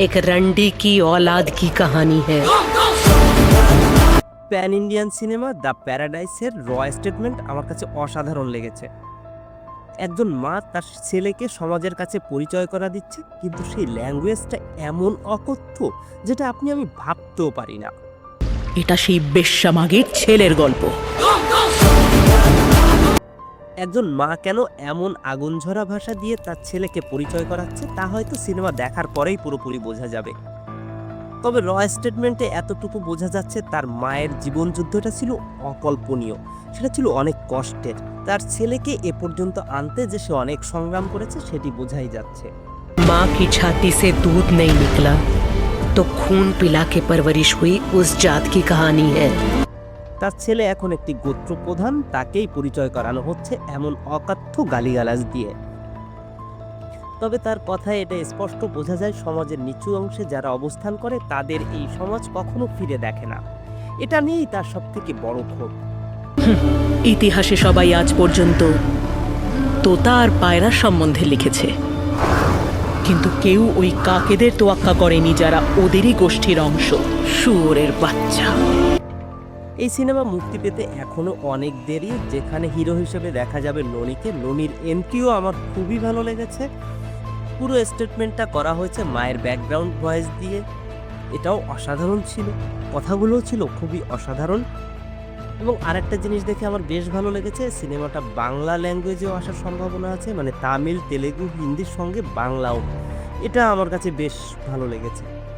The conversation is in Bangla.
एक रंडी की औलाद की कहानी है প্যান ইন্ডিয়ান সিনেমা দ্য প্যারাডাইসের র স্টেটমেন্ট আমার কাছে অসাধারণ লেগেছে একজন মা তার ছেলেকে সমাজের কাছে পরিচয় করা দিচ্ছে কিন্তু সেই ল্যাঙ্গুয়েজটা এমন অকথ্য যেটা আপনি আমি ভাবতেও পারি না এটা সেই বেশ্যামাগের ছেলের গল্প একজন মা কেন এমন আগুন ঝরা ভাষা দিয়ে তার ছেলেকে পরিচয় করাচ্ছে, তা হয়তো সিনেমা দেখার পরেই পুরোপুরি বোঝা যাবে। তবে র স্টেটমেন্টে এতটুকু বোঝা যাচ্ছে তার মায়ের জীবন যুদ্ধটা ছিল অকল্পনীয়। সেটা ছিল অনেক কষ্টের। তার ছেলেকে এ পর্যন্ত আনতে যে সে অনেক সংগ্রাম করেছে, সেটি বোঝাই যাচ্ছে। মা কি ছাতি সে দুধ নেই নিকলা, তো খুন পিলা কে পরবরিশ হুই, উস জাত কি কাহানি হ্যাঁ তার ছেলে এখন একটি গোত্র প্রধান তাকেই পরিচয় করানো হচ্ছে এমন অকাথ্য গালিগালাজ দিয়ে। তবে তার কথায় এটা স্পষ্ট বোঝা যায়, সমাজের নিচু অংশে যারা অবস্থান করে, তাদের এই সমাজ কখনো ফিরে দেখে না। এটা নিয়েই তার সব থেকে বড় ক্ষোভ। ইতিহাসে সবাই আজ পর্যন্ত তোতা আর পায়রা সম্বন্ধে লিখেছে। কিন্তু কেউ ওই কাকেদের তোয়াক্কা করেনি যারা ওদেরই গোষ্ঠীর অংশ, শুয়োরের বাচ্চা। এই সিনেমা মুক্তি পেতে এখনও অনেক দেরি। যেখানে হিরো হিসেবে দেখা যাবে ননিকে। ননির এন্ট্রিও আমার খুবই ভালো লেগেছে। পুরো স্টেটমেন্টটা করা হয়েছে মায়ের ব্যাকগ্রাউন্ড ভয়েস দিয়ে। এটাও অসাধারণ ছিল। কথাগুলোও ছিল খুবই অসাধারণ। এবং আরেকটা জিনিস দেখে আমার বেশ ভালো লেগেছে, সিনেমাটা বাংলা ল্যাঙ্গুয়েজেও আসার সম্ভাবনা আছে মানে তামিল, তেলেগু, হিন্দির সঙ্গে বাংলাও। এটা আমার কাছে বেশ ভালো লেগেছে।